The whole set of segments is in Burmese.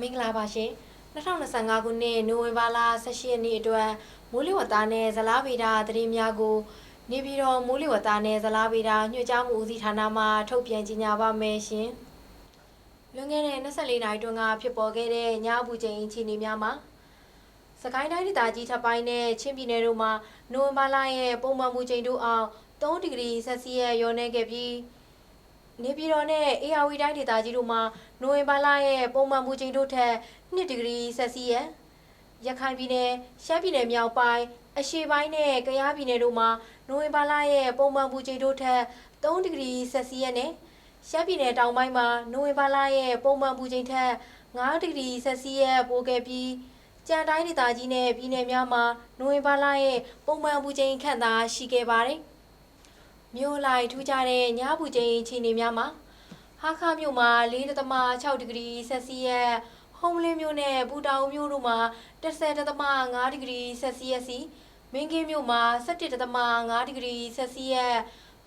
မင်္ဂလာပါရှင်2025ခုနှစ်နိုဝင်ဘာလ18ရက်နေ့အတွက်မိုးလေဝသနဲ့ဇလားဗေဒသတင်းများကို နေပြည်တော်မိုးလေဝသနဲ့ဇလားဗေဒညွှန်ကြားမှုဦးစီးဌာနမှထုတ်ပြန်ကြေညာပါမယ်ရှင်လွန်ခဲ့တဲ့24နာရီတွင်ကဖြစ်ပေါ်ခဲ့တဲ့ညအပူချိန်အခြေအနေများမှာစကိုင်းတိုင်းဒေသကြီးထပ်ပိုင်းနဲ့ချင်းပြည်နယ်တို့မှာနိုဝင်ဘာလရဲ့ပုံမှန်မူချိန်တို့အောင်3ဒီဂရီဆက်စီယပ်ရောနေခဲ့ပြီး နေပြည်တော်နဲ့အေယာဝီတိုင်းဒေသကြီးတို့မှာနိုဝင်ဘာလရဲ့ပုံမှန်မူချိန်တို့ထက်2ဒီဂရီဆက်စီယပ်ရခိုင်ပြည်နယ်ရှမ်းပြည်နယ်မြောက်ပိုင်းအရှေ့ပိုင်းနဲ့ကယားပြည်နယ်တို့မှာနိုဝင်ဘာလရဲ့ပုံမှန်မူချိန်တို့ထက်3ဒီဂရီဆက်စီယပ်နဲ့ရှမ်းပြည်နယ်တောင်ပိုင်းမှာနိုဝင်ဘာလရဲ့ပုံမှန်မူချိန်ထက်9ဒီဂရီဆက်စီယပ်ပိုခဲ့ပြီးကြံတိုင်းဒေသကြီးနဲ့ပြည်နယ်များမှာနိုဝင်ဘာလရဲ့ပုံမှန်မူချိန်ခန့်သာရှိခဲ့ပါတယ်။ မြို့လိုက်ထူးခြားတဲ့ညပူချိန်အခြေအနေများမှာဟာခမြို့မှာ4.6ဒီဂရီဆက်စီယပ်ဟုံးလင်းမြို့နဲ့ပူတောင်မြို့တို့မှာ10.5ဒီဂရီဆက်စီယပ်စီမင်းကင်းမြို့မှာ17.5ဒီဂရီဆက်စီယပ်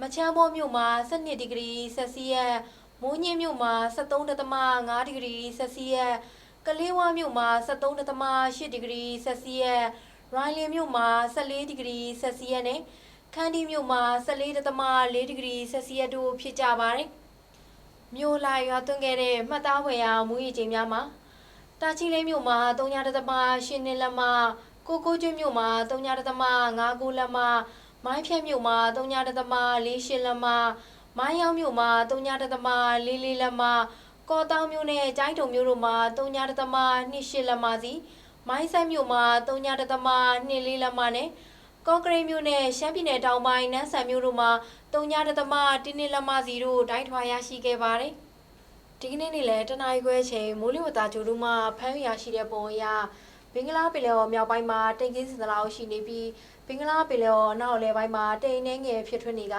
မချမ်းဘောမြို့မှာ12ဒီဂရီဆက်စီယပ်မိုးညင်းမြို့မှာ73.5ဒီဂရီဆက်စီယပ်ကလေးဝါမြို့မှာ73.8ဒီဂရီဆက်စီယပ်ရိုင်းလင်မြို့မှာ14ဒီဂရီဆက်စီယပ်နဲ့ ခန်းဒီမြို့မှာ14.4ဒီဂရီဆက်စီယပ်တို့ဖြစ်ကြပါတယ်။မြို့လာရွာသွင်းခဲ့တဲ့မှတ်သားဖွယ်ရာမူရည်ချိန်များမှာတာချီလိမ့်မြို့မှာ3.8နှစ်လက်မကိုကိုကျွန်းမြို့မှာ3.59လက်မမိုင်းဖြတ်မြို့မှာ3.48လက်မမိုင်းယောင်းမြို့မှာ3.44လက်မကော်တောင်မြို့နဲ့ကျိုင်းတုံမြို့တို့မှာ3.28လက်မစီမိုင်းဆက်မြို့မှာ3.24လက်မနဲ့ ကော့ကရိတ်မြို့နယ်ရှမ်းပြည်နယ်တောင်ပိုင်းနန်းဆန်မြို့တို့မှာတုံညာတသမတင်းနှစ်လက်မစီတို့တိုင်းထွာရရှိခဲ့ပါတယ်။ဒီကနေ့နေ့လည်းတနအီခွဲချိန်မိုးလေဝသကြိုတို့မှဖမ်းရရှိတဲ့ပုံအရဘင်္ဂလားပင်လယ်ော်မြောက်ပိုင်းမှာတိမ်ကင်းစင်တလောက်ရှိနေပြီးဘင်္ဂလားပင်လယ်ော်အနောက်အလယ်ပိုင်းမှာတိမ်နှဲငယ်ဖြစ်ထွန်းနေက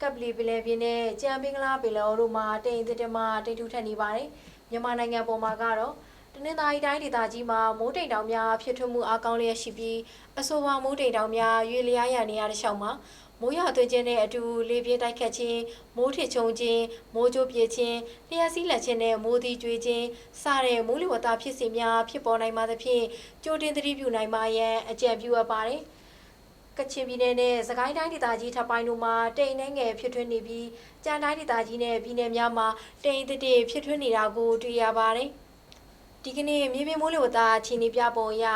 ကပ်ပလီပင်လယ်ပြင်နဲ့ကြံဘင်္ဂလားပင်လယ်ော်တို့မှာတိမ်တစ်တမတိမ်ထူထက်နေပါတယ်။မြန်မာနိုင်ငံပေါ်မှာကတော့ တနင်္သာရီတိုင်းဒေသကြီးမှာမိုးတိမ်တောင်များဖြစ်ထွန်းမှုအကောင်းလျက်ရှိပြီးအဆိုပါမိုးတိမ်တောင်များရွေလျားရနေရတဲ့ရှောင်းမှာမိုးရွာသွန်းခြင်းနဲ့အတူလေပြင်းတိုက်ခတ်ခြင်းမိုးထစ်ချုံခြင်းမိုးကြိုးပြခြင်းလျှက်စီးလက်ခြင်းနဲ့မိုးသီးကျွေးခြင်းစတဲ့မိုးလေဝသဖြစ်စဉ်များဖြစ်ပေါ်နိုင်ပါသဖြင့်ကြိုတင်သတိပြုနိုင်ပါရန်အကြံပြုအပ်ပါတယ်ကချင်ပြည်နယ်နဲ့စကိုင်းတိုင်းဒေသကြီးထပ်ပိုင်းတို့မှာတိမ်နှဲငယ်ဖြစ်ထွန်းနေပြီးကြံတိုင်းဒေသကြီးနဲ့ပြည်နယ်များမှာတိမ်တစ်တစ်ဖြစ်ထွန်းနေတာကိုတွေ့ရပါတယ်။ ဒီကနေ့မြေပြင်မိုးလေဝသအခြေအနေပြပုံအရ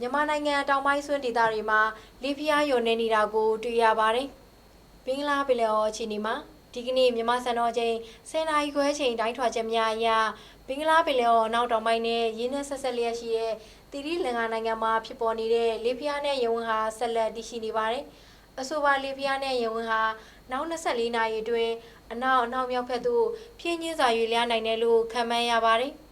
မြန်မာနိုင်ငံတောင်ပိုင်းဆွမ်းဒေသတွေမှာလေပြင်းရွံနေနေတာကိုတွေ့ရပါတယ်။ဘင်္ဂလားပင်လယ်အော်အခြေအနေမှာဒီကနေ့မြန်မာစံတော်ချိန်10နာရီခွဲချိန်တိုင်းထွာချက်များအရဘင်္ဂလားပင်လယ်အော်အနောက်တောင်ပိုင်းနဲ့ရင်းနှက်ဆက်ဆက်လျက်ရှိတဲ့တီရီလင်္ကာနိုင်ငံမှာဖြစ်ပေါ်နေတဲ့လေပြင်းနဲ့ရေဝင်ဟာဆက်လက်တည်ရှိနေပါတယ်။အဆိုပါလေပြင်းနဲ့ရေဝင်ဟာနောက်24နာရီအတွင်းအနောက်အနောက်မြောက်ဘက်သို့ဖြင်းချင်းစွာရွေ့လျားနိုင်တယ်လို့ခန့်မှန်းရပါတယ်။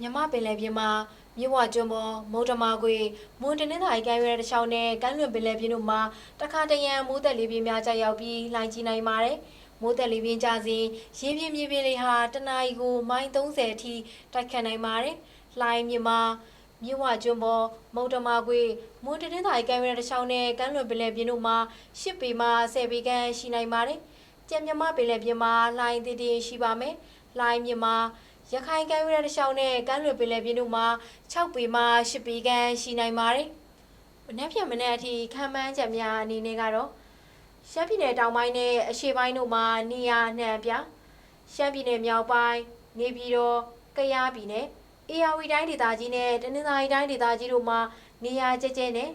မြမပင်လယ်ပြင်မှာမြဝကျွန်းပေါ်မုံတမာခွေမွန်တနင်္သာရီကမ်းရွယ်တစ်ချောင်းနဲ့ကမ်းလွန်ပင်လယ်ပြင်တို့မှာတခါတရံမိုးသက်လေးပြင်းများကြောက်ရောက်ပြီးလှိုင်းကြီးနိုင်ပါတယ်။မိုးသက်လေးပြင်းကြစဉ်ရေပြင်းမြေပြင်းလေးဟာတနအီကိုမိုင်30အထိတိုက်ခတ်နိုင်ပါတယ်။လှိုင်းမြမှာမြဝကျွန်းပေါ်မုံတမာခွေမွန်တနင်္သာရီကမ်းရွယ်တစ်ချောင်းနဲ့ကမ်းလွန်ပင်လယ်ပြင်တို့မှာ10ပေမှ10ပေခန့်ရှိနိုင်ပါတယ်။ကြံမြမပင်လယ်ပြင်မှာလှိုင်းတည်တည်ရှိပါမယ်။လှိုင်းမြမှာ ရခိုင်ကမ်းရိုးတန်းတစ်လျှောက်နဲ့ကမ်းလွန်ပင်လယ်ပြင်တို့မှာ6ပေမှ10ပေခန့်ရှိနိုင်ပါတယ်။မနက်ဖြန်မနက်အထိခံမှန်းချက်များအနေနဲ့ကတော့ရှမ်းပြည်နယ်တောင်ပိုင်းနဲ့အရှေ့ပိုင်းတို့မှာနေရာနှံပြရှမ်းပြည်နယ်မြောက်ပိုင်းနေပြည်တော်ကယားပြည်နယ်အေရဝတီတိုင်းဒေသကြီးနဲ့တနင်္သာရီတိုင်းဒေသကြီးတို့မှာနေရာကျကျနဲ့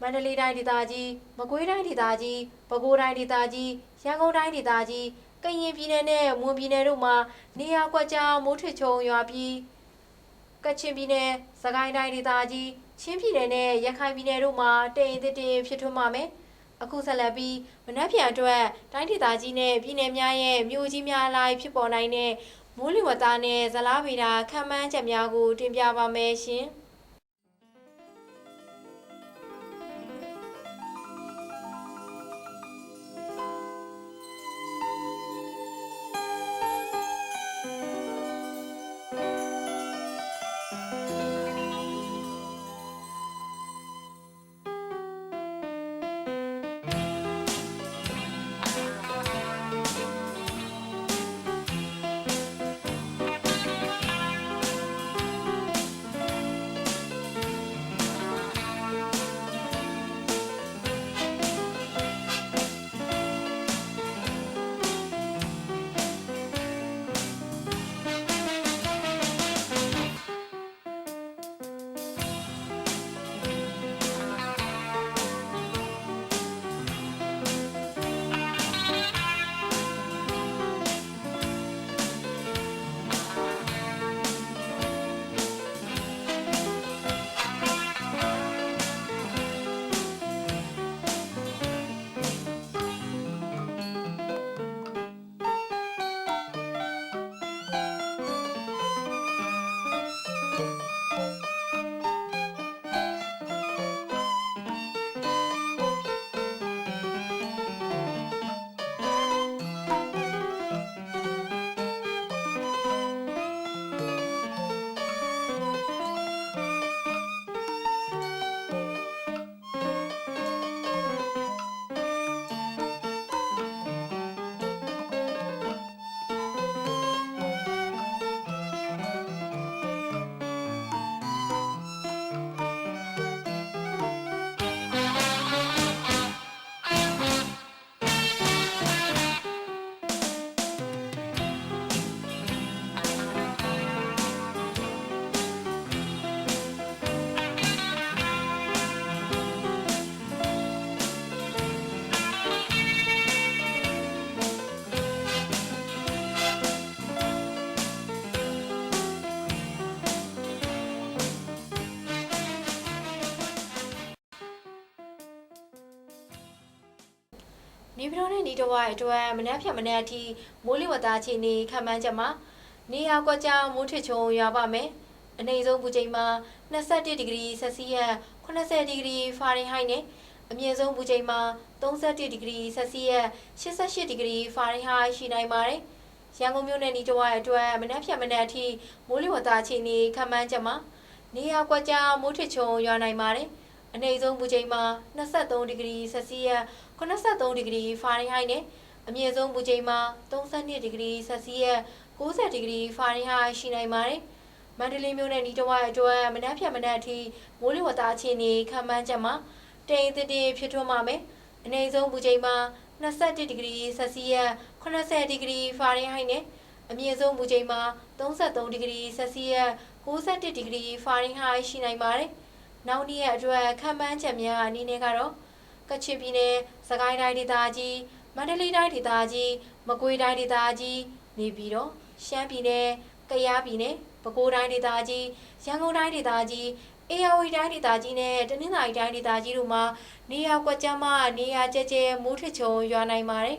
မန္တလေးတိုင်းဒေသကြီးမကွေးတိုင်းဒေသကြီးပဲခူးတိုင်းဒေသကြီးရန်ကုန်တိုင်းဒေသကြီး ကရင်ပြည်နယ်နဲ့မွန်ပြည်နယ်တို့မှာနေရာကွက်ကြားမိုးထစ်ချုံရွာပြီးကချင်ပြည်နယ်စကိုင်းတိုင်းဒေသကြီးချင်းပြည်နယ်နဲ့ရခိုင်ပြည်နယ်တို့မှာတိမ်တစ်တင်ဖြစ်ထွန်းပါမယ်အခုဆက်လက်ပြီးမနက်ဖြန်အတွက်တိုင်းဒေသကြီးနဲ့ပြည်နယ်များရဲ့မြို့ကြီးများအလိုက်ဖြစ်ပေါ်နိုင်တဲ့မိုးလေဝသနဲ့ဇလားဗေဒခန့်မှန်းချက်များကိုတင်ပြပါမယ်ရှင်။ နေပြည်တော်နဲ့နေတော်ဝိုင်းအတွက်မနက်ဖြန်မနက်အထိမိုးလေဝသအခြေအနေခန့်မှန်းချက်မှာနေရာကွက်ကြားမိုးထစ်ချုံရွာပါမယ်။အနေဆုံးပူချိန်မှာ21ဒီဂရီဆက်စီယပ်80ဒီဂရီဖာရင်ဟိုက်နဲ့အမြင့်ဆုံးပူချိန်မှာ31ဒီဂရီဆက်စီယပ်88ဒီဂရီဖာရင်ဟိုက်ရှိနိုင်ပါတယ်။ရန်ကုန်မြို့နယ်နေတော်ဝိုင်းအတွက်မနက်ဖြန်မနက်အထိမိုးလေဝသအခြေအနေခန့်မှန်းချက်မှာနေရာကွက်ကြားမိုးထစ်ချုံရွာနိုင်ပါတယ်။ အနေဆုံးပူချိန်မှာ23ဒီဂရီဆက်စီယပ်83ဒီဂရီဖာရင်ဟိုက်နဲ့အမြင့်ဆုံးပူချိန်မှာ32ဒီဂရီဆက်စီယပ်90ဒီဂရီဖာရင်ဟိုက်ရှိနိုင်ပါတယ်။မန္တလေးမြို့နယ်နီးတဝိုက်အတွက်မနက်ဖြန်မနက်အထိမိုးလေဝသအခြေအနေခန့်မှန်းချက်မှာတိမ်တစ်တစ်ဖြစ်ထွန်းပါမယ်။အနေဆုံးပူချိန်မှာ21ဒီဂရီဆက်စီယပ်80ဒီဂရီဖာရင်ဟိုက်နဲ့အမြင့်ဆုံးပူချိန်မှာ33ဒီဂရီဆက်စီယပ်61ဒီဂရီဖာရင်ဟိုက်ရှိနိုင်ပါတယ်။ နောက်နေ့ရက်အတွက်ခန့်မှန်းချက်များအနေနဲ့ကတော့ကချင်ပြည်နယ်၊စကိုင်းတိုင်းဒေသကြီး၊မန္တလေးတိုင်းဒေသကြီး၊မကွေးတိုင်းဒေသကြီးနေပြည်တော်၊ရှမ်းပြည်နယ်၊ကယားပြည်နယ်၊ပဲခူးတိုင်းဒေသကြီး၊ရန်ကုန်တိုင်းဒေသကြီး၊အေရဝတီတိုင်းဒေသကြီးနဲ့တနင်္သာရီတိုင်းဒေသကြီးတို့မှာနေရာကွက်ကြားမှနေရာကျကျမိုးထစ်ချုံရွာနိုင်ပါတယ်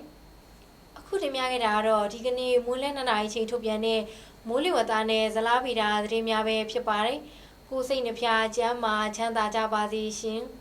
။အခုတင်ပြခဲ့တာကတော့ဒီကနေ့မိုးလဲနှစ်နာရီချိန်ထုတ်ပြန်တဲ့မိုးလေဝသနဲ့ဇလားဗီတာသတင်းများပဲဖြစ်ပါတယ်။ ကိုယ်စိတ်နှဖျားချမ်းမာချမ်းသာကြပါစေရှင်။